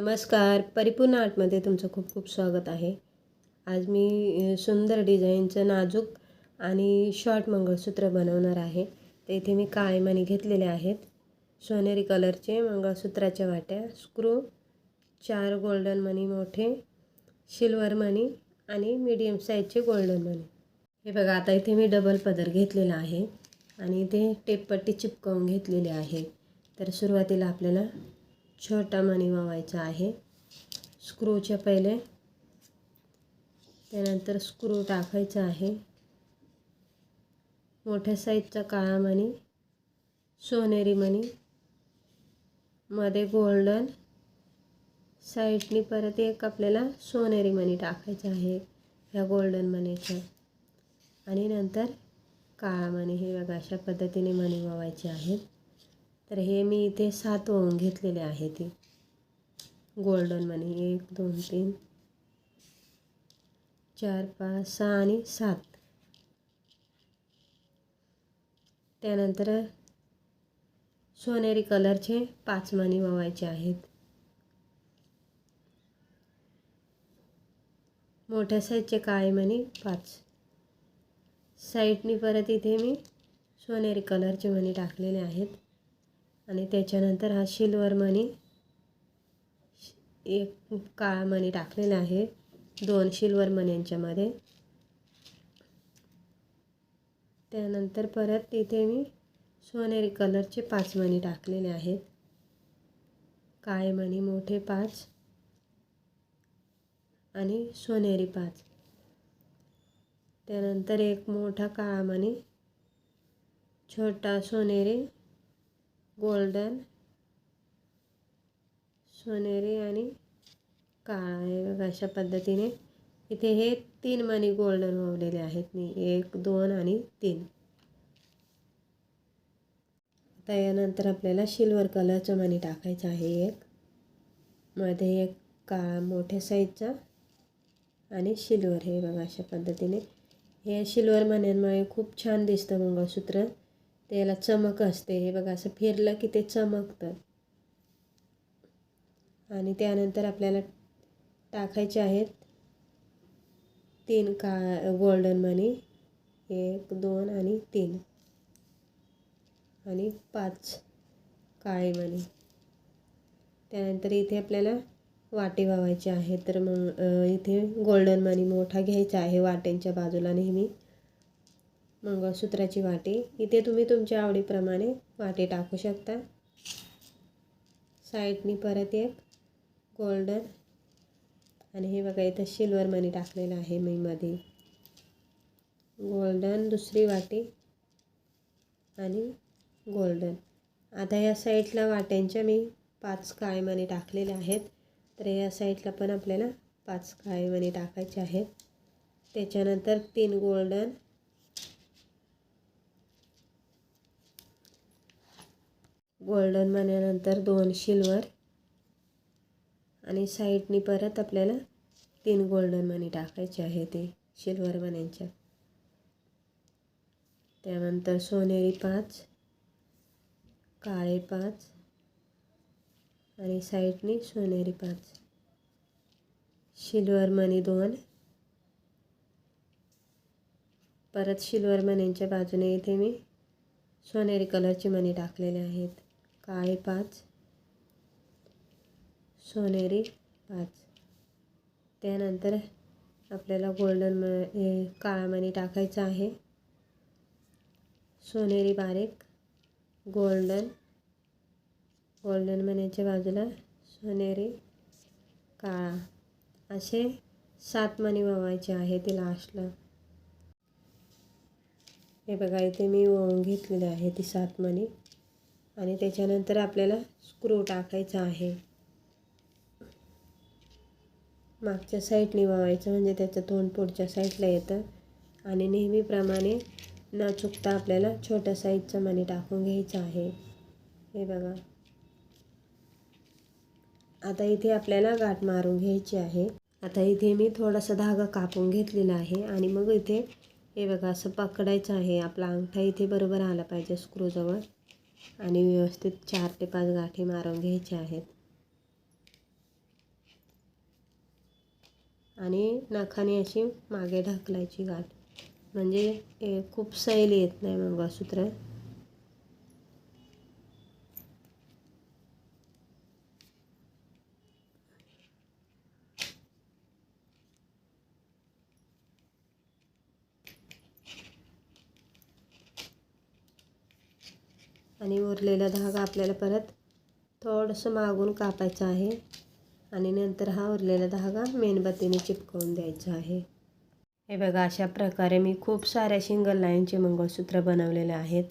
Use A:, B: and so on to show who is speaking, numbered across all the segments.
A: नमस्कार. परिपूर्ण आर्टमध्ये तुमचं खूप खूप स्वागत आहे. आज मी सुंदर डिझाईनचं नाजूक आणि शॉर्ट मंगळसूत्र बनवणार आहे. तर इथे मी काळे घेतलेले आहेत. सोनेरी कलरचे मंगळसूत्राच्या वाट्या स्क्रू चार गोल्डन मनी मोठे सिल्वर मणी आणि मीडियम साईजचे गोल्डन मनी. हे बघा आता इथे मी डबल पदर घेतलेला आहे आणि इथे टेपपट्टी चिपकवून घेतलेली आहे. तर सुरुवातीला आपल्याला छोटा मणी वावायचा आहे. स्क्रूच्या पहिले त्यानंतर स्क्रू टाकायचा आहे. मोठ्या साईजचा काळा मणी सोनेरी मणी मध्ये गोल्डन साईडनी परत एक आपल्याला सोनेरी मणी टाकायचा आहे ह्या गोल्डन मणीच्या आणि नंतर काळा मणी हे बघा अशा पद्धतीने मणी वावायचे आहेत. तर हे मी इथे सात ओवून घेतलेले आहे ते. गोल्डन मनी एक दोन तीन चार पाच सहा आणि सात. त्यानंतर सोनेरी कलरचे पाच मणी वावायचे आहेत. मोठ्या साईजचे काळे मणी पाच. साईडनी परत इथे मी सोनेरी कलरचे मणी टाकलेले आहेत. आणि त्याच्यानंतर हा सिल्वर मणी एक काळा मणी टाकलेला आहे. दोन सिल्वर मण्यांच्यामध्ये त्यानंतर परत तिथे मी सोनेरी कलरचे पाच मणी टाकलेले आहेत. काळे मणी मोठे पाच आणि सोनेरी पाच. त्यानंतर एक मोठा काळा मणी छोटा सोनेरी गोल्डन सोनेरी आणि काळा हे बघा अशा पद्धतीने. इथे हे तीन मणी गोल्डन वावलेले आहेत. मी एक दोन आणि तीन. आता यानंतर आपल्याला सिल्वर कलरचं मणी टाकायचं आहे एक. मध्ये एक काळा मोठ्या साईजचा आणि सिल्वर हे बघा अशा पद्धतीने. हे सिल्वर मण्यांमुळे खूप छान दिसतं मंगळसूत्र. त्याला चमक असते. हे बघा असं फिरलं की ते चमकतं. आणि त्यानंतर आपल्याला टाकायचे आहेत तीन का गोल्डन मनी एक दोन आणि तीन. आणि पाच काळे मणी त्यानंतर इथे आपल्याला वाटे वावायचे आहे तर मग इथे गोल्डन मनी मोठा घ्यायचा आहे वाट्यांच्या बाजूला नेहमी. मंगळसूत्राची वाटी. इथे तुम्ही तुमच्या आवडीप्रमाणे वाटे टाकू शकता. साईडनी परत एक गोल्डन आणि हे बघा इथं सिल्वर मनी टाकलेलं आहे मी मध्ये गोल्डन दुसरी वाटी आणि गोल्डन. आता या साईडला वाट्यांच्या मी पाच काळेमणी टाकलेल्या आहेत. तर या साईडला पण आपल्याला पाच काळे मणी टाकायचे आहेत. त्याच्यानंतर तीन गोल्डन गोल्डन मण्यानंतर दोन सिल्वर. आणि साईडनी परत आपल्याला तीन गोल्डन मनी टाकायचे आहे ते सिल्वर मण्यांच्या त्यानंतर सोनेरी पाच काळे पाच आणि साईडनी सोनेरी पाच. सिल्वर मनी दोन. परत सिल्वर मनींच्या बाजूने इथे मी सोनेरी कलरचे मणी टाकलेले आहेत. काळे पाच? सोनेरी पाच. त्यानंतर आपल्याला गोल्डन म काळा मणी टाकायचा आहे. सोनेरी बारीक गोल्डन गोल्डन मनीच्या बाजूला सोनेरी काळा. असे सात मणी ववायचे आहे ते लास्टला हे बघा इथे मी ओवून घेतलेले आहे ती सात मणी आणि त्याच्यानंतर आपल्याला स्क्रू टाकायचा आहे. मागच्या साईडने वावायचं म्हणजे त्याचं तोंड पुढच्या साईडला येतं. आणि नेहमीप्रमाणे न चुकता आपल्याला छोट्या साईजचं मणी टाकून घ्यायचं आहे. हे बघा. आता इथे आपल्याला गाठ मारून घ्यायची आहे. आता इथे मी थोडासा धागा कापून घेतलेला आहे आणि मग इथे हे बघा असं पकडायचं आहे. आपला अंगठा इथे बरोबर आला पाहिजे स्क्रूजवळ आणि व्यवस्थित चार ते पाच गाठी मारून घ्यायचे आहेत. आणि नाखाने अशी मागे ढकलायची गाठ. म्हणजे खूप सैल येत नाही मंगळसूत्र. आणि उरलेला धागा आपल्याला परत थोडंसं मागून कापायचं आहे. आणि नंतर हा उरलेला धागा मेणबत्तीने चिपकवून द्यायचा आहे. हे बघा अशा प्रकारे मी खूप साऱ्या सिंगल लाईनचे मंगळसूत्र बनवलेले आहेत.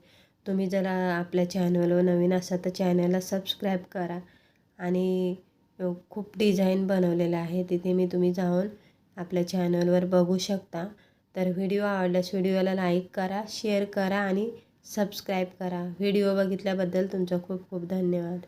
A: तुम्ही जर आपल्या चॅनलवर नवीन असाल तर चॅनलला सबस्क्राईब करा. आणि खूप डिझाईन बनवलेले आहे. तिथे मी तुम्ही जाऊन आपल्या चॅनलवर बघू शकता. तर व्हिडिओ आवडल्यास व्हिडिओला लाईक करा शेअर करा आणि सबस्क्राईब करा. व्हिडिओ बघितल्याबद्दल तुमचा खूप खूप धन्यवाद.